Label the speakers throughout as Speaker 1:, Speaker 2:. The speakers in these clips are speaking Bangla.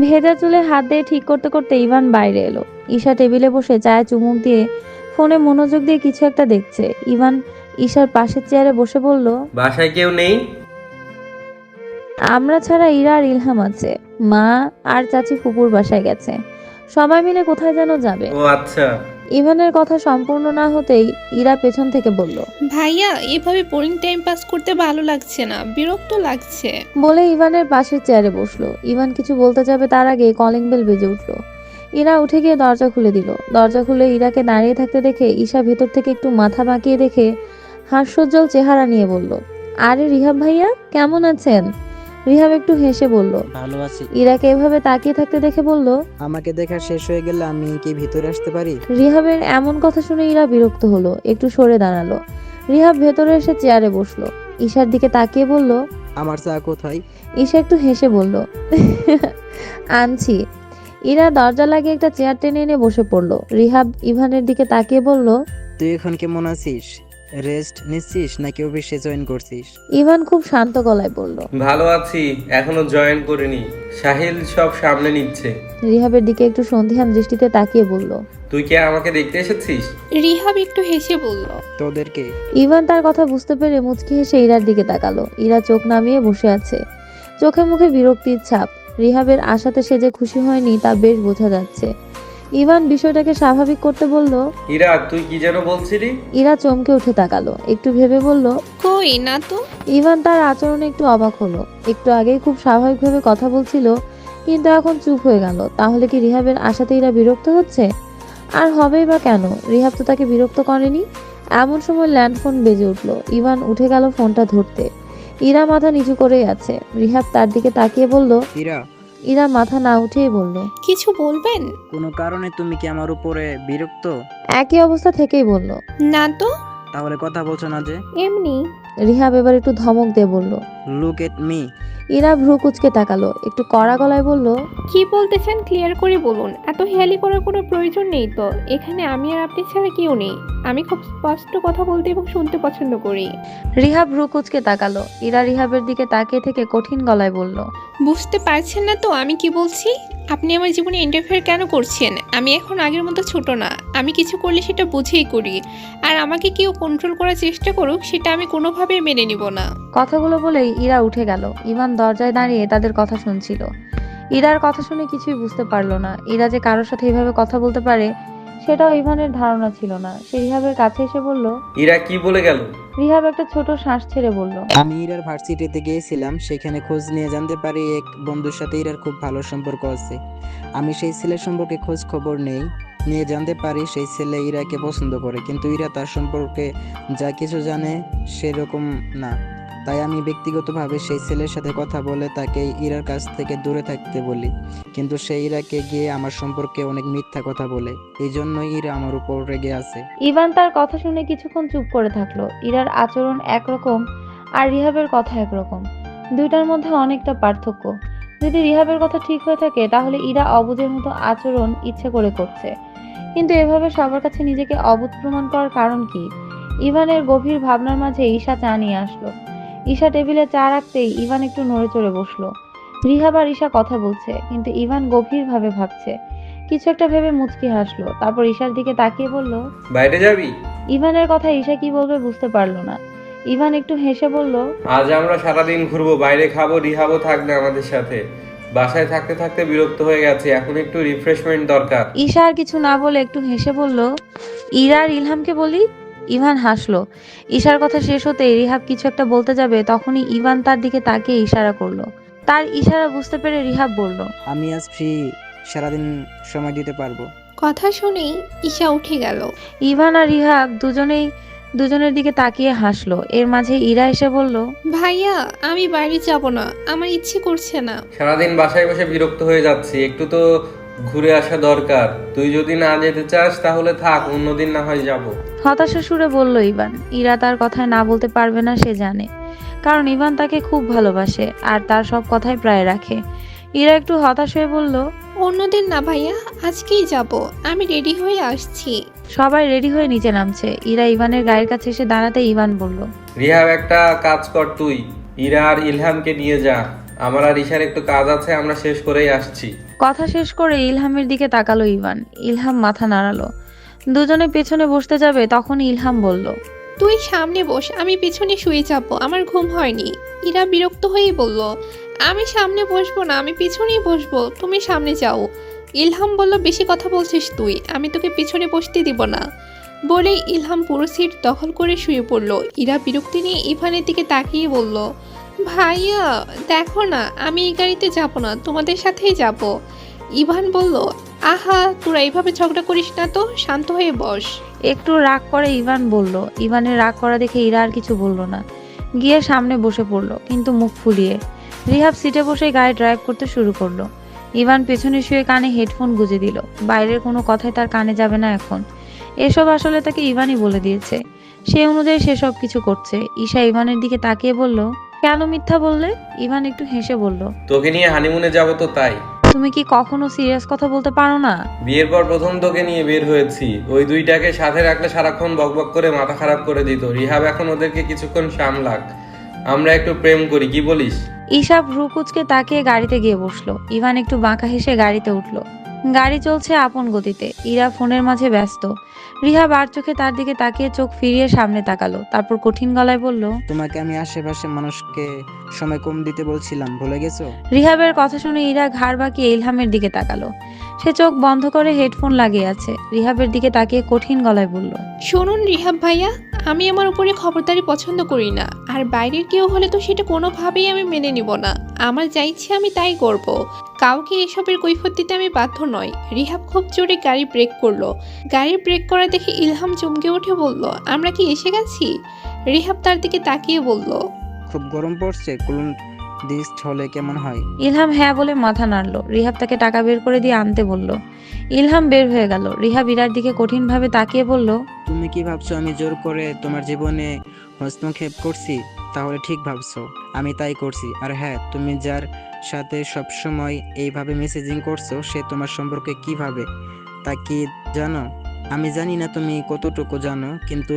Speaker 1: ভেজা চুলে হাত দিয়ে ঠিক করতে করতে ইভান বাইরে এলো। ঈশা টেবিলে বসে চায়ে চুমুক দিয়ে ফোনে মনোযোগ দিয়ে কিছু একটা দেখছে। ইভান ঈশার পাশের চেয়ারে বসে বলল
Speaker 2: বাসায় কেউ নেই?
Speaker 1: আমরা ছাড়া ইরা আর ইলহাম আছে। মা আর চাচি ফুপুর বাসায় গেছে। সবাই মিলে কোথায় যেন যাবে।
Speaker 2: ও আচ্ছা।
Speaker 1: ইভানের কথা সম্পূর্ণ না হতেই ইরা পেছন থেকে বলল
Speaker 3: ভাইয়া এভাবে বোরিং টাইম পাস করতে ভালো লাগছে না বিরক্ত লাগছে।
Speaker 1: বলে ইভানের পাশের চেয়ারে বসল। ইভান কিছু বলতে যাবে তার আগে কলিং বেল বেজে উঠল। ইরা উঠে গিয়ে দরজা খুলে দিল। দরজা খুলে ইরাকে দাঁড়িয়ে থাকতে দেখে ঈশা ভেতর থেকে একটু মাথা বাঁকিয়ে দেখে হাস্যোজ্জ্বল চেহারা নিয়ে বলল আরে রিহাব ভাইয়া কেমন আছেন? রিহাব একটু হেসে বলল
Speaker 4: ভালো আছি
Speaker 1: ইরাকে এভাবে তাকিয়ে থাকতে দেখে বলল
Speaker 4: আমাকে দেখা শেষ হয়ে গেলে আমি কি ভিতরে আসতে পারি?
Speaker 1: রিহাবের এমন কথা শুনে ইরা বিরক্ত হলো একটু সরে দাঁড়াল। রিহাব ভেতরে এসে চেয়ারে বসল ঈশার দিকে তাকিয়ে বলল
Speaker 4: আমার চা কোথায়?
Speaker 1: ঈশা একটু হেসে বলল আনছি। ইরা দরজা লাগিয়ে একটা চেয়ার টেনে এনে বসে পড়ল রিহাব ইভানের দিকে তাকিয়ে বলল
Speaker 4: তুই এখন কেমন আছিস? রেস্ট নিচ্ছিস নাকি অফিসে জয়েন করছিস?
Speaker 1: ইভান খুব শান্ত গলায় বলল।
Speaker 2: ভালো আছি এখনও জয়েন করিনি। সাহিল সব সামনে নিচ্ছে।
Speaker 1: রিহাবের দিকে একটু সন্ধিহান দৃষ্টিতে তাকিয়ে বলল
Speaker 2: তুই কি আমাকে দেখতে এসেছিস?
Speaker 3: রিহাব একটু হেসে বলল
Speaker 4: তোদেরকে?
Speaker 1: ইভান তার কথা বুঝতে পেরে মুচকি হেসে ইরার দিকে তাকালো। ইরা চোখ নামিয়ে বসে আছে। চোখে মুখে বিরক্তির ছাপ। রিহাবের আশাতে সে যে খুশি হয়নি তা বেশ বোঝা যাচ্ছে। ইভান বিষয়টাকে স্বাভাবিক করতে বলল
Speaker 2: ইরা তুই কি যেন বলছিলি?
Speaker 1: ইরা চমকে উঠে তাকালো একটু ভেবে বলল
Speaker 3: কই না তো?
Speaker 1: ইভান তার আচরণে একটু অবাক হলো একটু আগেই খুব স্বাভাবিকভাবে কথা বলছিল কিন্তু এখন চুপ হয়ে গেল তাহলে কি রিহাবের আশাতে ইরা বিরক্ত হচ্ছে? আর হবেই বা কেন? রিহাব তো তাকে বিরক্ত করেনি। এমন সময় ল্যান্ডফোন বেজে উঠল ইভান উঠে গেল ফোনটা ধরতে। ইরা মাথা নিচু করেই আছে রিহাব তার দিকে তাকিয়ে বলল
Speaker 4: ইরা
Speaker 1: ইরা মাথা না উঠেই বলল
Speaker 3: কিছু বলবেন?
Speaker 4: কোনো কারণে তুমি কি আমার উপরে বিরক্ত?
Speaker 1: একই অবস্থা থেকেই বলল
Speaker 3: না তো।
Speaker 4: তাহলে কথা বলছো না যে?
Speaker 3: এমনি।
Speaker 1: রিহাব এবার একটু ধমক দিয়ে বলল
Speaker 4: লুক এট মি
Speaker 1: ইরা ভ্রু কুচকে তাকালো একটু কড়া গলায় বলল
Speaker 3: কি বলতেছেন? ক্লিয়ার করে বলুন। এত হেয়ালি করার কোনো প্রয়োজন নেই তো? এখানে আমি আর আপনি ছাড়া কেউ নেই। আমি খুব স্পষ্ট কথা বলতে এবং শুনতে পছন্দ করি।
Speaker 1: রিহাব ভ্রু কুচকে তাকালো ইরা রিহাবের দিকে তাকিয়ে থেকে কঠিন গলায় বলল
Speaker 3: বুঝতে পারছেন না তো আমি কি বলছি? আপনি আমার জীবনে ইন্টারফেয়ার কেন করছেন? আমি এখন আগের মতো ছোট না। আমি কিছু করলে সেটা বুঝেই করি। আর আমাকে কেউ কন্ট্রোল করার চেষ্টা করুক, সেটা আমি কোনোভাবেই মেনে নিব না।
Speaker 1: কথাগুলো বলেই ইরা উঠে গেল। ইমান দরজায় দাঁড়িয়ে তাদের কথা শুনছিল। ইরার কথা শুনে কিছুই বুঝতে পারল না। ইরা যে কারোর সাথে এভাবে কথা বলতে পারে সেটাও ইভানের ধারণা ছিল না। সে রিহাবের কাছে এসে বলল
Speaker 2: ইরা কি বলে গেল?
Speaker 1: রিহাব একটা ছোট শ্বাস ছেড়ে বলল
Speaker 4: আমি ইরার ভার্সিটিতে গিয়েছিলাম সেখানে খোঁজ নিয়ে জানতে পারি এক বন্ধুর সাথে ইরার খুব ভালো সম্পর্ক আছে। আমি সেই ছেলের সম্পর্কে খোঁজ খবর নেই নিয়ে জানতে পারি সেই ছেলে ইরাকে পছন্দ করে কিন্তু ইরা তার সম্পর্কে যা কিছু জানে সেরকম না। তাই আমি ব্যক্তিগতভাবে সেই ছেলের সাথে কথা বলে তাকে ইরার কাছ থেকে দূরে থাকতে বলি। কিন্তু সে ইরাকে গিয়ে আমার সম্পর্কে অনেক মিথ্যা কথা বলে। এই জন্যই ইরা আমার উপর রেগে আছে।
Speaker 1: ইভান তার কথা শুনে কিছুক্ষণ চুপ করে থাকল। ইরার আচরণ একরকম আর রিহাবের কথা একরকম। দুইটার মধ্যে অনেকটা পার্থক্য। যদি রিহাবের কথা ঠিক হয়ে থাকে, তাহলে ইরা অবুঝের মতো আচরণ ইচ্ছে করে করছে। কিন্তু এভাবে সবার কাছে নিজেকে অবুধ প্রমাণ করার কারণ কি? ইভানের গভীর ভাবনার মাঝে ঈশা চা নিয়ে আসলো। ঈশা টেবিলে চা রাখতেই ইভান একটু নড়ে চড়ে বসল। রিহাব আর ঈশা কথা বলছে কিন্তু ইভান গভীরভাবে ভাবছে। কিছু একটা ভেবে মুচকি হাসলো তারপর ঈশার দিকে তাকিয়ে বলল
Speaker 2: বাইরে যাবি?
Speaker 1: ইভানের কথা ঈশা কি বলবে বুঝতে পারল না। ইভান একটু হেসে বলল
Speaker 2: আজ আমরা সারাদিন ঘুরবো বাইরে খাব রিহাবো থাকবে আমাদের সাথে। বাসায় থাকতে থাকতে বিরক্ত হয়ে গেছে এখন একটু রিফ্রেশমেন্ট দরকার।
Speaker 1: ঈশা আর কিছু না বলে একটু হেসে বলল ইরা আর ইলহামকে বলি? ইভান হাসলো। ঈশার কথা শেষ হতে রিহাব কিছু একটা বলতে যাবে তখনই ইভান তার দিকে তাকিয়ে ইশারা করল। তার ইশারা বুঝতে পেরে রিহাব বলল
Speaker 4: আমি আজ ফ্রি সারাদিন সময় দিতে পারব।
Speaker 3: কথা শুনেই ঈশা উঠে গেল।
Speaker 1: ইভান আর রিহাব দুজনেই দুজনের দিকে তাকিয়ে হাসলো। এর মাঝে ইরা এসে বলল
Speaker 3: ভাইয়া আমি বাইরে যাব না। আমার ইচ্ছে করছে না।
Speaker 2: সারাদিন বাসায় বসে বিরক্ত হয়ে যাচ্ছি। একটু তো ঘুরে আসা দরকার। তুই যদি না যেতে চাস তাহলে থাক অন্যদিন না হয় যাব।
Speaker 1: হতাশা সুরে বলল ইভান ইরা তার কথায় না বলতে পারবে না সে জানে। কারণ ইভান তাকে খুব ভালোবাসে আর তার সব কথাই প্রায় রাখে। ইরা একটু হতাশ হয়ে বলল
Speaker 3: অন্যদিন না ভাইয়া আজকেই যাব। আমি রেডি হয়ে আসছি।
Speaker 1: সবাই রেডি হয়ে নিচে নামছে। ইরা ইভানের গায়ের কাছে এসে দাঁড়াতে ইভান বলল
Speaker 2: রিহাব একটা কাজ কর তুই। ইরা আর ইলহামকে নিয়ে যা। আমার আর ঈশার একটু কাজ আছে আমরা শেষ করেই আসছি।
Speaker 1: কথা শেষ করে ইলহামের দিকে তাকালো ইভান। ইলহাম মাথা নাড়ালো। দুজনে পেছনে বসতে যাবে তখন ইলহাম বলল,
Speaker 3: তুই সামনে বস, আমি পিছনে শুয়ে যাব, আমার ঘুম হয়নি। ইরা বিরক্ত হয়েই বলল, আমি সামনে বসবো না, আমি পিছনেই বসবো, তুমি সামনে যাও। ইলহাম বলল, বেশি কথা বলছিস তুই, আমি তোকে পিছনে বসতে দিব না। বলেই ইলহাম পুরো সিট দখল করে শুয়ে পড়ল। ইরা বিরক্তি নিয়ে ইভানের দিকে তাকিয়ে বলল ভাইয়া, দেখো না, আমি এই গাড়িতে যাব না, তোমাদের সাথেই যাব। ইভান বলল, আহা, তোরা এইভাবে ঝগড়া করিস না তো, শান্ত হয়ে বস।
Speaker 1: একটু রাগ করে ইভান বলল। ইভানের রাগ করা দেখে ইরা আর কিছু বলল না। গিয়ে সামনে বসে পড়ল, কিন্তু মুখ ফুলিয়ে। রিহাব সিটে বসে গাড়ি ড্রাইভ করতে শুরু করল। ইভান পেছনে শুয়ে কানে হেডফোন গুজে দিল। বাইরের কোনো কথাই তার কানে যাবে না এখন। এসব আসলে তাকে ইভানই বলে দিয়েছে। সে অনুযায়ী সে সব কিছু করছে। ঈশা ইভানের দিকে তাকিয়ে বলল কেন মিথ্যা বললে? ইভান একটু হেসে বলল
Speaker 2: তোকে নিয়ে হানিমুনে যাব তো তাই।
Speaker 1: তুমি কি কখনো সিরিয়াস কথা বলতে পারো না?
Speaker 2: বিয়ের পর প্রথম তোকে নিয়ে বের হয়েছি। ওই দুইটাকে সাথে রাখলে সারাক্ষণ বকবক করে মাথা খারাপ করে দিত। রিহাব এখন ওদেরকে কিছুক্ষণ সামলাক। আমরা একটু প্রেম করি কি বলিস?
Speaker 1: ঈশা ভ্রুকুচকে তাকিয়ে গাড়িতে গিয়ে বসল। ইভান একটু বাঁকা হেসে গাড়িতে উঠল। গাড়ি চলছে আপন গতিতে। ইরা ফোনের মাঝে ব্যস্ত। রিহা বার চোখে তার দিকে তাকিয়ে চোখ ফিরিয়ে সামনে তাকালো। তারপর কঠিন গলায় বলল
Speaker 4: তোমাকে আমি আশেপাশে মানুষকে সময় কম দিতে বলছিলাম ভুলে গেছো?
Speaker 1: রিহাবের কথা শুনে ইরা ঘাড় বাঁকিয়ে ইলহামের দিকে তাকালো। সে চোখ বন্ধ করে হেডফোন লাগিয়ে আছে। রিহাবের দিকে তাকিয়ে কঠিন গলায় বলল
Speaker 3: শুনুন রিহাব ভাইয়া আমি আমার উপরে খবরদারি পছন্দ করি না। আর বাইরের কেউ হলে তো সেটা কোনোভাবেই আমি মেনে নিব না। আমার যা ইচ্ছে আমি তাই করব। কাউকে এসবের কৈফত দিতে আমি বাধ্য নই। রিহাব খুব জোরে গাড়ি ব্রেক করল। গাড়ি ব্রেক করা দেখে ইলহাম চমকে উঠে বলল আমরা কি এসে গেছি? রিহাব তার দিকে তাকিয়ে বলল
Speaker 4: খুব গরম পড়ছে কুলুন ডিস্ট হলে কেমন হয়?
Speaker 1: ইলহাম হ্যাঁ বলে মাথা নাড়লো। রিহাব তাকে টাকা বের করে দিয়ে আনতে বলল। ইলহাম বের হয়ে গেল। রিহাব ইরার দিকে কঠিনভাবে তাকিয়ে বলল
Speaker 4: তুমি কি ভাবছ আমি জোর করে তোমার জীবনে হস্তক্ষেপ করছি? তাহলে ঠিক ভাবছ। আমি তাই করছি। আর হ্যাঁ তুমি যার সাথে সবসময় এইভাবে মেসেজিং করছ সে তোমার সম্পর্কে কীভাবে তা কি জানো? আমি জানি না তুমি কতটুকু জানো কিন্তু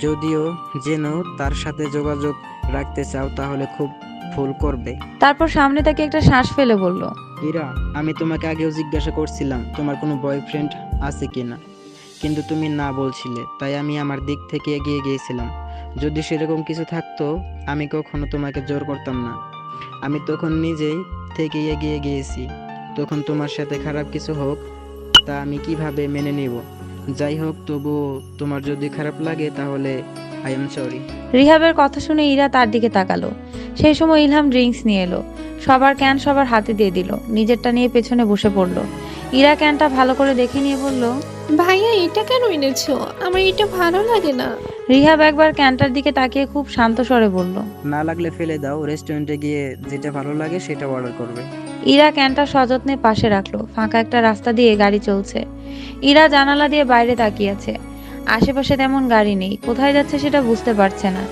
Speaker 4: যদিও জেনো তার সাথে যোগাযোগ রাখতে চাও তাহলে খুব ভুল করবে।
Speaker 1: তারপর সামনে তাকে একটা শ্বাস ফেলে বলল
Speaker 4: ইরা আমি তোমাকে আগেও জিজ্ঞাসা করছিলাম তোমার কোনো বয়ফ্রেন্ড আছে কিনা? কিন্তু তুমি না বলছিলে তাই আমি আমার দিক থেকে এগিয়ে গিয়েছিলাম। যদি সেরকম কিছু থাকতো আমি কখনো তোমাকে জোর করতাম না। আমি তখন নিজেই থেকে এগিয়ে গিয়েছি। তখন তোমার সাথে খারাপ কিছু হোক তা আমি কীভাবে মেনে নেব? যাই হোক তবু তোমার যদি খারাপ লাগে তাহলে আই এম সরি
Speaker 1: রিহাবের কথা শুনে ইরা তার দিকে তাকালো। সেই সময় ইলহাম ড্রিঙ্কস নিয়ে এলো। সবার ক্যান সবার হাতে দিয়ে দিল। নিজেরটা নিয়ে পেছনে বসে পড়ল। ইরা ক্যানটা ভালো করে দেখে নিয়ে বলল
Speaker 3: ভাইয়া এটা কেন এনেছো? আমার এটা ভালো লাগে না।
Speaker 1: রিহাব একবার ক্যানটার দিকে তাকিয়ে খুব শান্ত স্বরে বলল
Speaker 4: না লাগলে ফেলে দাও রেস্টুরেন্টে গিয়ে যেটা ভালো লাগে সেটা অর্ডার করবে।
Speaker 1: ইরা ক্যানটা সযত্নে পাশে রাখল ফাঁকা একটা রাস্তা দিয়ে গাড়ি চলছে। ইরা জানালা দিয়ে বাইরে তাকিয়ে আছে। আশেপাশে তেমন গাড়ি নেই কোথায় যাচ্ছে সেটা বুঝতে পারছে না।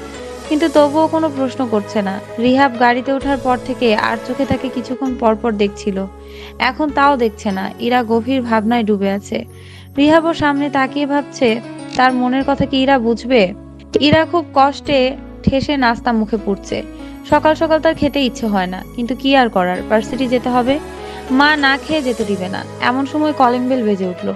Speaker 1: কিন্তু তবুও কোনো প্রশ্ন করছে না। রিহাব গাড়িতে ওঠার পর থেকে আর চোখে তাকে কিছুক্ষণ পরপর দেখছিল। এখন তাও দেখছে না ইরা গভীর ভাবনায় ডুবে আছে। রিহাবও সামনে তাকিয়ে ভাবছে তার মনের কথা কি ইরা বুঝবে? ইরা খুব কষ্টে ঠেসে নাস্তা মুখে পুড়ছে। সকাল সকাল তার খেতে ইচ্ছে হয় না, কিন্তু কি আর করার? ভার্সিটি যেতে হবে? মা না খেয়ে যেতে দিবে না। এমন সময় কলিং বেল বেজে উঠল।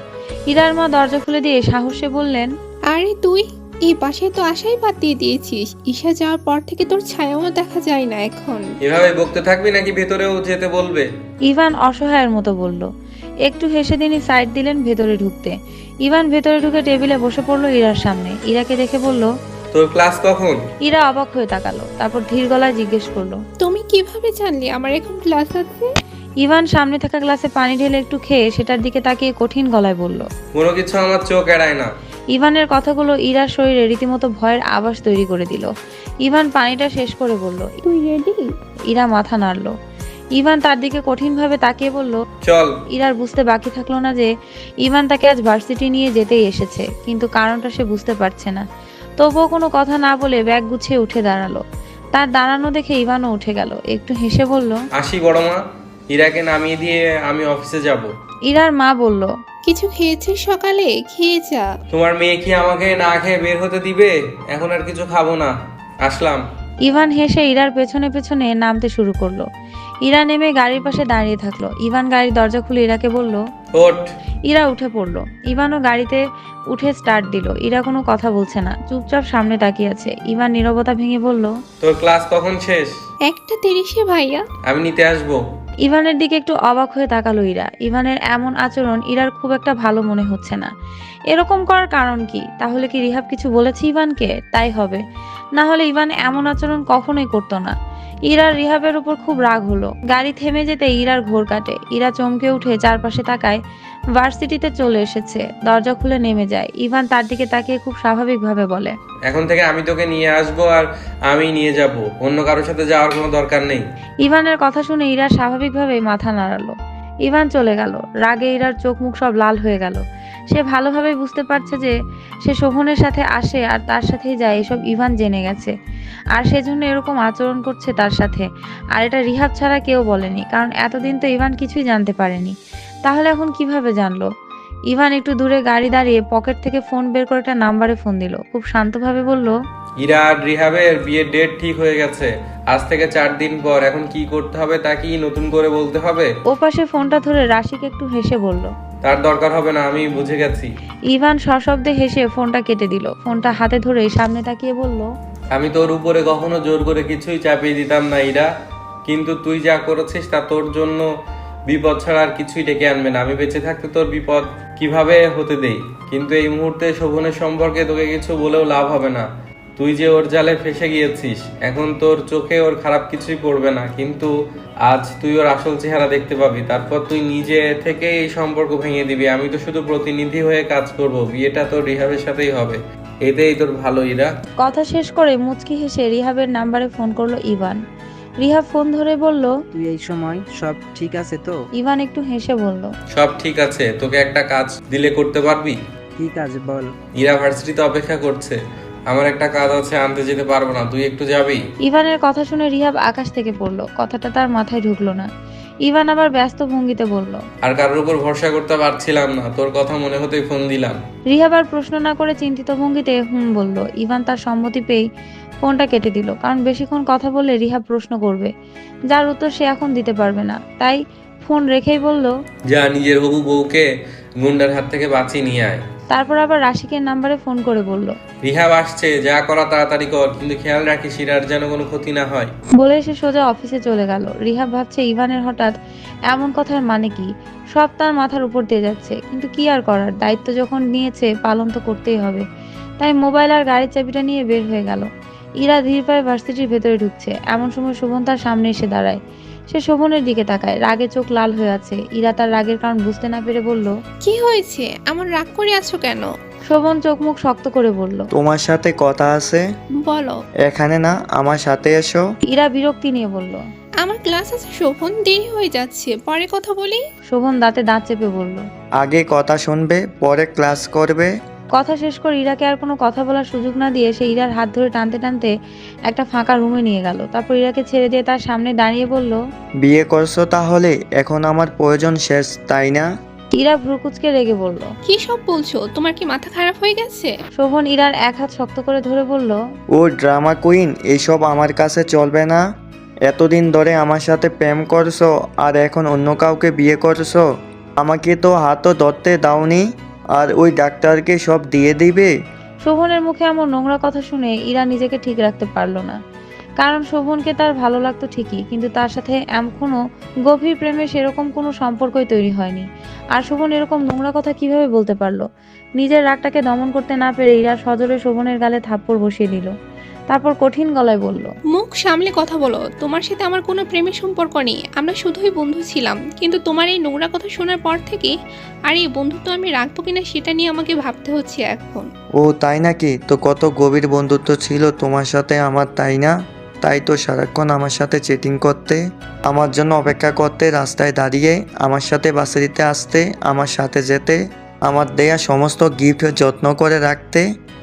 Speaker 1: ইরার মা দরজা খুলে দিয়ে সাহসে বললেন,
Speaker 3: আরে তুই? এই পাশে তো আশাই বাদ দিয়ে দিয়েছিস। ঈশা যাওয়ার পর থেকে তোর ছায়াও দেখা যায় না এখন।
Speaker 2: এভাবে বকতে থাকবি নাকি ভেতরেও যেতে বলবে?
Speaker 1: ইভান অসহায়ের মতো বলল। একটু হেসে তিনি সাইড দিলেন ভেতরে ঢুকতে। ইভান ভেতরে ঢুকে টেবিলে বসে পড়ল ইরার সামনে। ইরাকে দেখে বলল
Speaker 2: তোর ক্লাস কখন?
Speaker 1: ইরা অবাক হয়ে তাকালো তারপর ধীর গলায় জিজ্ঞেস করল
Speaker 3: তুমি কীভাবে জানলি আমার এখন ক্লাস আছে?
Speaker 1: ইভান সামনে থাকা গ্লাসে পানি ঢেলে একটু খেয়ে সেটার দিকে তাকিয়ে কঠিন গলায় বলল
Speaker 2: কোনো কিছু আমার চোখ এড়ায় না।
Speaker 1: ইভানের কথাগুলো ইরার শরীরে রীতিমতো ভয়ের আভাস তৈরি করে দিল। ইভান পানিটা শেষ করে বলল
Speaker 3: তুই রেডি
Speaker 1: ইরা মাথা নাড়ল। ইভান তার দিকে কঠিনভাবে তাকিয়ে বলল
Speaker 2: চল।
Speaker 1: ইরার বুঝতে বাকি থাকল না যে ইভান তাকে আজ ভার্সিটি নিয়ে যেতেই এসেছে কিন্তু কারণটা সে বুঝতে পারছে না। তবুও কোনো কথা না বলে ব্যাগ গুছিয়ে উঠে দাঁড়াল। তার দাঁড়ানো দেখে ইভানও উঠে গেল। একটু হেসে বলল
Speaker 2: আসি বড় মা ইরাকে নামিয়ে দিয়ে আমি অফিসে যাব।
Speaker 1: ইরার মা বলল
Speaker 3: কিছু খেয়েছিস সকালে? খেয়ে যা।
Speaker 2: তোমার মেয়ে কি আমাকে না খেয়ে বের হতে দিবে? এখন আর কিছু খাব না। আসলাম।
Speaker 1: ইভান হেসে ইরার পেছনে পেছনে নামতে শুরু করল। ইরা নেমে গাড়ির পাশে দাঁড়িয়ে থাকল। ইভান গাড়ির দরজা খুলে ইরাকে বলল
Speaker 2: ওঠ।
Speaker 1: ইরা উঠে পড়ল। ইভানও গাড়িতে উঠে স্টার্ট দিল। ইরা কোনো কথা বলছে না। চুপচাপ সামনে তাকিয়ে আছে। ইভান নীরবতা ভেঙে বলল
Speaker 2: তোর ক্লাস কখন শেষ?
Speaker 3: একটা তিরিশে ভাইয়া।
Speaker 2: আমি নিতে আসব।
Speaker 1: ইভানের দিকে একটু অবাক হয়ে তাকালো ইরা। ইভানের এমন আচরণ ইরার খুব একটা ভালো মনে হচ্ছে না। এরকম করার কারণ কি? তাহলে কি রিহাব কিছু বলেছে ইভানকে? তাই হবে। না হলে ইভান এমন আচরণ কখনোই করতো না। ইরার রিহাবের উপর খুব রাগ হলো। গাড়ি থেমে যেতে ইরার ঘোর কাটে। ইরা চমকে উঠে চারপাশে তাকায়। ভার্সিটিতে চলে এসেছে। দরজা খুলে নেমে যায়। ইভান তার দিকে তাকিয়ে খুব স্বাভাবিকভাবে বলে
Speaker 2: এখন থেকে আমি তোকে নিয়ে আসব আর আমি নিয়ে যাব। অন্য কারোর সাথে যাওয়ার কোনো দরকার নেই।
Speaker 1: ইভানের কথা শুনে ইরা স্বাভাবিকভাবেই মাথা নাড়ালো। ইভান চলে গেল। রাগে ইরার চোখ মুখ সব লাল হয়ে গেল। সে ভালোভাবেই বুঝতে পারছে যে সে শোভনের সাথে আসে আর তার সাথেই যায় এসব ইভান জেনে গেছে। আর সেজন্য এরকম আচরণ করছে তার সাথে। আর এটা রিহাব ছাড়া কেউ বলেনি কারণ এতদিন তো ইভান কিছুই জানতে পারেনি। তাহলে এখন কীভাবে জানলো? ইভান একটু দূরে গাড়ি দাঁড়িয়ে পকেট থেকে ফোন বের করে একটা নাম্বারে ফোন দিল। খুব শান্তভাবে বলল
Speaker 2: ইরা আর রিহাবের বিয়ের ডেট ঠিক হয়ে গেছে। আজ থেকে চার দিন পর। এখন কি করতে হবে তা কি নতুন করে বলতে হবে?
Speaker 1: ও পাশে ফোনটা ধরে রাশিক একটু হেসে বলল
Speaker 2: তার দরকার হবে না আমি বুঝে গেছি।
Speaker 1: ইভান সশব্দে হেসে ফোনটা কেটে দিল। ফোনটা হাতে ধরে সামনে তাকিয়ে বলল
Speaker 2: আমি তোর উপরে কখনো জোর করে কিছুই চাপিয়ে দিতাম না ইরা। কিন্তু তুই যা করেছিস তা তোর জন্য বিপদ ছাড়া আর কিছুই ডেকে আনবে না। আমি বেঁচে থাকতে তোর বিপদ কীভাবে হতে দেই? কিন্তু এই মুহূর্তে শোভনের সম্পর্কে তোকে কিছু বলেও লাভ হবে না। তুই যে ওর জালে ফেসে গিয়েছিস এখন তোর চোখে ওর খারাপ কিছুই পড়বে না কিন্তু আজ তুই ওর আসল চেহারা দেখতে পাবি তারপর তুই নিজে থেকে এই সম্পর্ক ভেঙে দিবি। আমি তো শুধু প্রতিনিধি হয়ে কাজ করব বিয়েটা তোর রিহাবের সাথেই হবে। এতেই তোর ভালো ইরা।
Speaker 1: কথা শেষ করে মুচকি হেসে রিহাবের নাম্বারে ফোন করল ইভান। রিহাব ফোন ধরে বলল
Speaker 4: তুই এই সময় সব ঠিক আছে তো?
Speaker 1: ইভান একটু হেসে বলল
Speaker 2: সব ঠিক আছে তোকে একটা কাজ দিলে করতে পারবি?
Speaker 4: কি কাজ বল?
Speaker 2: ইউনিভার্সিটিতে অপেক্ষা করছে। আমার একটা কাজ আছে আনতে যেতে পারব না তুই একটু যাবি?
Speaker 1: ইভানের কথা শুনে রিহাব আকাশ থেকে পড়ল কথাটা তার মাথায় ঢুকলো না। ইভান আবার ব্যস্ত ভঙ্গিতে বলল
Speaker 2: আর কারোর উপর ভরসা করতে পারছিলাম না তোর কথা মনে হতেই ফোন দিলাম।
Speaker 1: রিহাব আর প্রশ্ন না করে চিন্তিত ভঙ্গিতে হুম বলল ইভান তার সম্মতি পেয়ে ফোনটা কেটে দিল কারণ বেশিক্ষণ কথা বললে রিহাব প্রশ্ন করবে যার উত্তর সে এখন দিতে পারবে না। তাই ফোন রেখেই বলল
Speaker 2: যা নিজের হবু বউকে গুন্ডার হাত থেকে বাঁচিয়ে নিয়ে আয়।
Speaker 1: তারপর আবার রাশিকের নাম্বারে ফোন করে বলল
Speaker 2: রিহাব আসছে যা করা তাড়াতাড়ি কর কিন্তু খেয়াল রাখিস ইরার যেন কোনো ক্ষতি না হয়।
Speaker 1: বলে সে সোজা অফিসে চলে গেল। রিহাব ভাবছে ইভানের হঠাৎ এমন কথার মানে কি? সব তার মাথার উপর দিয়ে যাচ্ছে। কিন্তু কি আর করার? দায়িত্ব যখন নিয়েছে পালন তো করতেই হবে। তাই মোবাইল আর গাড়ির চাবিটা নিয়ে বের হয়ে গেল। ইরা ধীর পায়ে ভার্সিটির ভেতরে ঢুকছে। এমন সময় শোভন তার সামনে এসে দাঁড়ায়। সে শোভনের দিকে তাকায়। রাগে চোখ লাল হয়ে আছে। ইরা তার রাগের কারণ বুঝতে না পেরে বলল
Speaker 3: কি হয়েছে? আমার রাগ করে আছো কেন?
Speaker 1: শোভন চোখ মুখ শক্ত করে বলল
Speaker 5: তোমার সাথে কথা আছে?
Speaker 3: বলো।
Speaker 5: এখানে না আমার সাথে এসো।
Speaker 1: ইরা বিরক্তি নিয়ে বলল
Speaker 3: আমার ক্লাস আছে শোভন দেরি হয়ে যাচ্ছে। পরে কথা বলি?
Speaker 1: শোভন দাঁতে দাঁত চেপে বলল
Speaker 5: আগে কথা শুনবে পরে ক্লাস করবে।
Speaker 1: কথা শেষ করে ইরাকে আর কোনো কথা বলার সুযোগ না দিয়ে সে ইরার হাত ধরে টানতে টানতে একটা ফাঁকা রুমে নিয়ে গেল। তারপর ইরাকে ছেড়ে দিয়ে তার সামনে দাঁড়িয়ে বলল
Speaker 5: বিয়ে করছ তাহলে? এখন আমার প্রয়োজন শেষ তাই না?
Speaker 1: ইরা ভ্রুকুচকে রেগে বলল
Speaker 3: কি সব বলছো? তোমার কি মাথা খারাপ হয়ে গেছে?
Speaker 1: শোভন ইরার এক হাত শক্ত করে ধরে বলল
Speaker 5: ও ড্রামা কুইন এইসব আমার কাছে চলবে না? এতদিন ধরে আমার সাথে প্রেম করছ আর এখন অন্য কাউকে বিয়ে করছ? আমাকে তো হাতও ধরতে দাওনি? আর ওই ডাক্তারকে সব দিয়ে দিবে?
Speaker 1: শোভনের মুখে এমন নোংরা কথা শুনে ইরা নিজেকে ঠিক রাখতে পারল না। কারণ শোভনকে তার ভালো লাগতো ঠিকই, কিন্তু তার সাথে এখনও গভীর প্রেমে সেরকম কোনো সম্পর্কই তৈরি হয়নি। আর শোভন এরকম নোংরা কথা কীভাবে বলতে পারল? নিজের রাগটাকে দমন করতে না পেরে ইরা সজোরে শোভনের গালে থাপ্পড় বসিয়ে দিল। তারপর কঠিন গলায় বলল
Speaker 3: মুখ সামলে কথা বলো তোমার সাথে আমার কোনো প্রেমের সম্পর্ক নেই আমরা শুধুই বন্ধু ছিলাম কিন্তু তোমার এই নোংরা কথা শোনার পর থেকে আর এই বন্ধুত্ব আমি রাখব কিনা সেটা নিয়ে আমাকে ভাবতে হচ্ছে এখন।
Speaker 5: ও তাই নাকি? তো কত গভীর বন্ধুত্ব ছিল তোমার সাথে আমার তাই না? তাই তো সারাক্ষণ আমার সাথে চেটিং করতে আমার জন্য অপেক্ষা করতে রাস্তায় দাঁড়িয়ে আমার সাথে বাসে দিতে আসতে আমার সাথে যেতে আমার দেয়া সমস্ত গিফট যত্ন করে রাখতে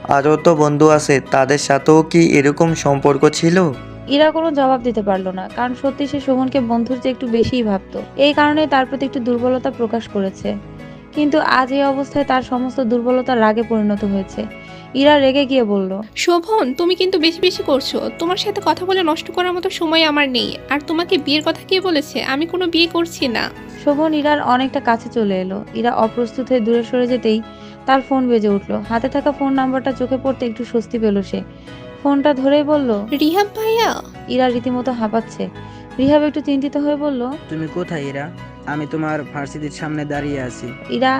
Speaker 5: আরও তো বন্ধু আছে তাদের সাথেও কি এরকম সম্পর্ক ছিল?
Speaker 1: ইরা কোনো জবাব দিতে পারল না কারণ সত্যি সে শোভনকে বন্ধুর চেয়ে একটু বেশিই ভাবতো। এই কারণে তার প্রতি একটু দুর্বলতা প্রকাশ করেছে। কিন্তু আজ এই অবস্থায় তার সমস্ত দুর্বলতা রাগে পরিণত হয়েছে। ইরা রেগে গিয়ে বলল
Speaker 3: শোভন তুমি কিন্তু বেশি বেশি করছ। তোমার সাথে কথা বলে নষ্ট করার মতো সময় আমার নেই। আর তোমাকে বিয়ের কথা কে বলেছে? আমি কোনো বিয়ে করছি না।
Speaker 1: শোভন ইরার অনেকটা কাছে চলে এলো। ইরা অপ্রস্তুত হয়ে দূরে সরে যেতেই তার ফোন বেজে উঠল। হাতে থাকা ফোন নাম্বারটা চোখে পড়তে একটু স্বস্তি পেল সে। ফোনটা ধরেই বলল
Speaker 3: রিহাব ভাইয়া?
Speaker 1: ইরা রীতিমতো হাঁপাচ্ছে। রিহাব একটু চিন্তিত হয়ে বলল
Speaker 4: তুমি কোথায় ইরা? আমি তোমার ভার্সিটির সামনে দাঁড়িয়ে আছি।
Speaker 1: ইরা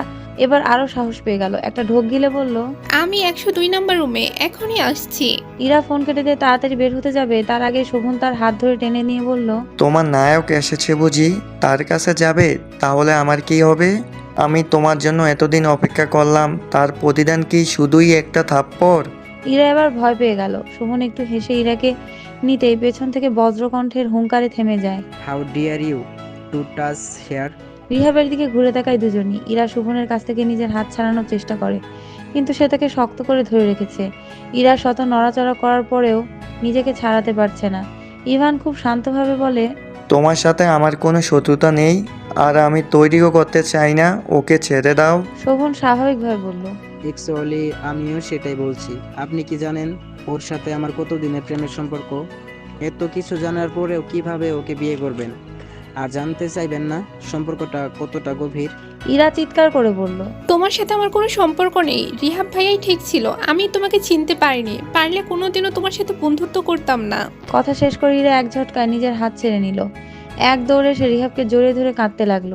Speaker 1: এবার আরও সাহস পেয়ে গেল। একটা ঢোক গিলে বলল
Speaker 3: আমি একশো দুই নাম্বার রুমে এখনই আসছি।
Speaker 1: ইরা ফোন কেটে দিয়ে তাড়াতাড়ি বের হতে যাবে। তার আগে শোভন তার হাত ধরে টেনে নিয়ে বলল
Speaker 5: তোমার নায়ক এসেছে বুঝি তার কাছে যাবে তাহলে আমার কি হবে? আমি তোমার জন্য এতদিন অপেক্ষা করলাম তার প্রতিদান কি শুধুই একটা থাপ্পড়?
Speaker 1: ইরা এবার ভয় পেয়ে গেল। শোভন একটু হেসে ইরাকে নিতেই পেছন থেকে বজ্রকণ্ঠের হুঙ্কারে থেমে যায়।
Speaker 4: How dare you to touch her
Speaker 1: রিহাবের দিকে ঘুরে তাকায় দুজনই। ইরা শোভনের কাছ থেকে নিজের হাত ছাড়ানোর চেষ্টা করে কিন্তু সে তাকে শক্ত করে ধরে রেখেছে। ইরা শত নড়াচড়া করার পরেও নিজেকে ছাড়াতে পারছে না। ইভান খুব শান্তভাবে বলে
Speaker 5: তোমার সাথে আমার কোনো শত্রুতা নেই? আর আমি তৈরিও করতে চাই না ওকে ছেড়ে দাও।
Speaker 1: শোভন স্বাভাবিকভাবে বলল
Speaker 4: অ্যাকচুয়ালি আমিও সেটাই বলছি। আপনি কি জানেন ওর সাথে আমার কতদিনের প্রেমের সম্পর্ক? এত কিছু জানার পরেও কীভাবে ওকে বিয়ে করবেন? আর জানতে চাইবেন না সম্পর্কটা কতটা গভীর?
Speaker 1: ইরা চিৎকার করে বলল
Speaker 3: তোমার সাথে আমার কোনো সম্পর্ক নেই। রিহাব ভাইয়াই ঠিক ছিল। আমি তোমাকে চিনতে পারিনি। পারলে কোনোদিনও তোমার সাথে বন্ধুত্ব করতাম না।
Speaker 1: কথা শেষ করে ইরা এক ঝটকায় নিজের হাত ছেড়ে নিল। এক দৌড়ে সে রিহাবকে জড়িয়ে ধরে কাঁদতে লাগল।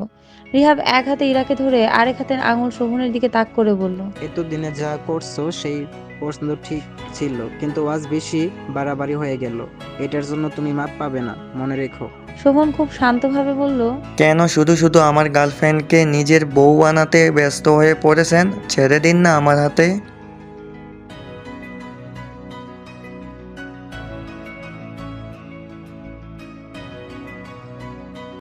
Speaker 1: রিহাব এক হাতে ইরাকে ধরে আরেক হাতের আঙুল শোভনের দিকে তাক করে বলল
Speaker 4: এতদিনে যা করছ সেই পছন্দ ঠিক ছিল কিন্তু আজ বেশি বাড়াবাড়ি হয়ে গেল। এটার জন্য তুমি মাপ পাবে না মনে রেখো।
Speaker 1: শোভন খুব শান্তভাবে বলল
Speaker 5: কেন শুধু শুধু আমার গার্লফ্রেন্ডকে নিজের বউ বানাতে ব্যস্ত হয়ে পড়েছেন? ছেড়ে দিন না আমার হাতে।